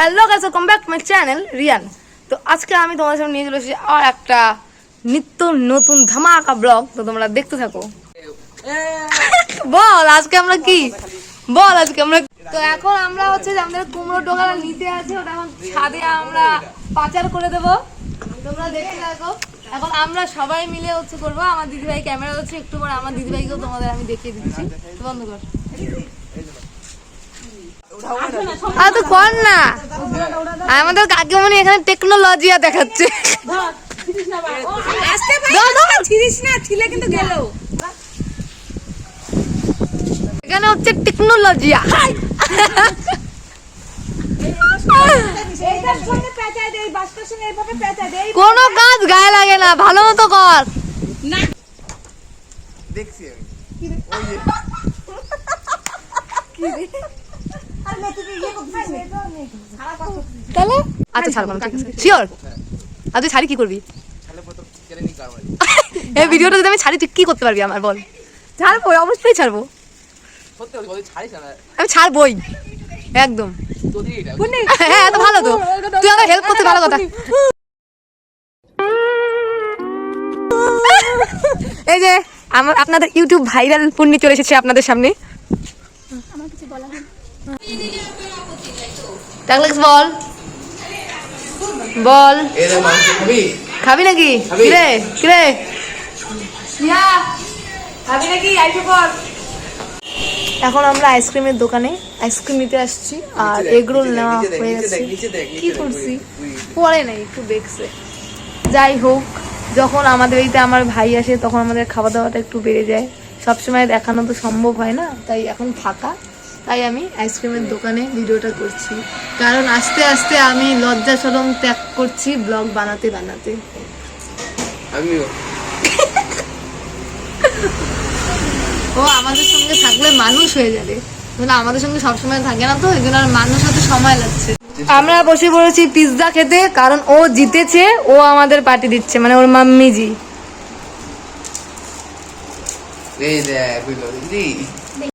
Guys welcome back to my channel Riyan তো আজকে আমি তোমাদের সামনে নিয়ে চলে এসেছি আর একটা নিত্য নতুন ধামাকা ব্লগ তো তোমরা দেখতে থাকো। বল আজকে আমরা কি? বল আজকে আমরা তো এখন আমরা হচ্ছে যে আমাদের কুমড়ো টোকারা নিতে আছে ওটা এখন ছাদে আমরা পাচার করে দেব। তোমরা দেখতে থাকো। এখন আমরা সবাই মিলে হচ্ছে করব আমার দিদিভাই ক্যামেরা হচ্ছে একটু পরে আমার দিদিভাইকেও তোমাদের আমি দেখিয়ে দিচ্ছি। বন্ধ কর আর তো কর না। আমাদের কাকিমণি এখানে টেকনোলজিয়া দেখাচ্ছে। এখানে হচ্ছে টেকনোলজিয়া কোনো কাজ গায়ে লাগে না ভালো মতো কর। দেখছি আমি। ওই যে। তাহলে? আচ্ছা ছাড়বো ঠিক আছে। শিওর আর তুই শাড়ি কি করবি? এই ভিডিওটা যদি আমি ছাড়ি, তুই কি করতে পারবি আমার বল? ছাড়বো অবশ্যই ছাড়বো। আমি ছাড়বই। একদম। হ্যাঁ তো ভালো তো। তুই আমাকে হেল্প করতে ভালো কথা। এই যে, আমার আপনাদের ইউটিউব ভাইরাল পূর্ণি চলে এসেছে আপনাদের সামনে। টাকলেক্স বল বল এর মাংস খাবি? খাবি নাকি। কিরে? কিরে? খাবি নাকি? আইসো কর এখন আমরা আইসক্রিমের দোকানে আইসক্রিম নিতে আসছি আর নিচে দেখ, এগ রোল নেওয়া হয়ে গেছে দেখ, নিচে দেখ, নিচে কি করছি? পরে নাই একটু দেখছে। যাই হোক যখন আমাদের এইতে আমার ভাই আসে তখন আমাদের খাওয়া দাওয়াটা একটু বেড়ে যায়। সবসময় দেখানো তো সম্ভব হয় না তাই এখন ফাঁকা। তাই আমি আইসক্রিমের দোকানে ভিডিওটা করছি। কারণ আস্তে আস্তে আমি লজ্জা সরম ত্যাগ করছি ব্লগ বানাতে বানাতে। আমিও। ও আমাদের সঙ্গে থাকলে মানুষ হয়ে যাবে। মানে আমাদের সঙ্গে সবসময় থাকে না তো? এই জন্য আর মানুষ হতে সময় লাগছে। আমরা বসে পড়েছি পিৎজা খেতে কারণ ও জিতেছে ও আমাদের পার্টি দিচ্ছে মানে ওর মাম্মিজি। এই দেখ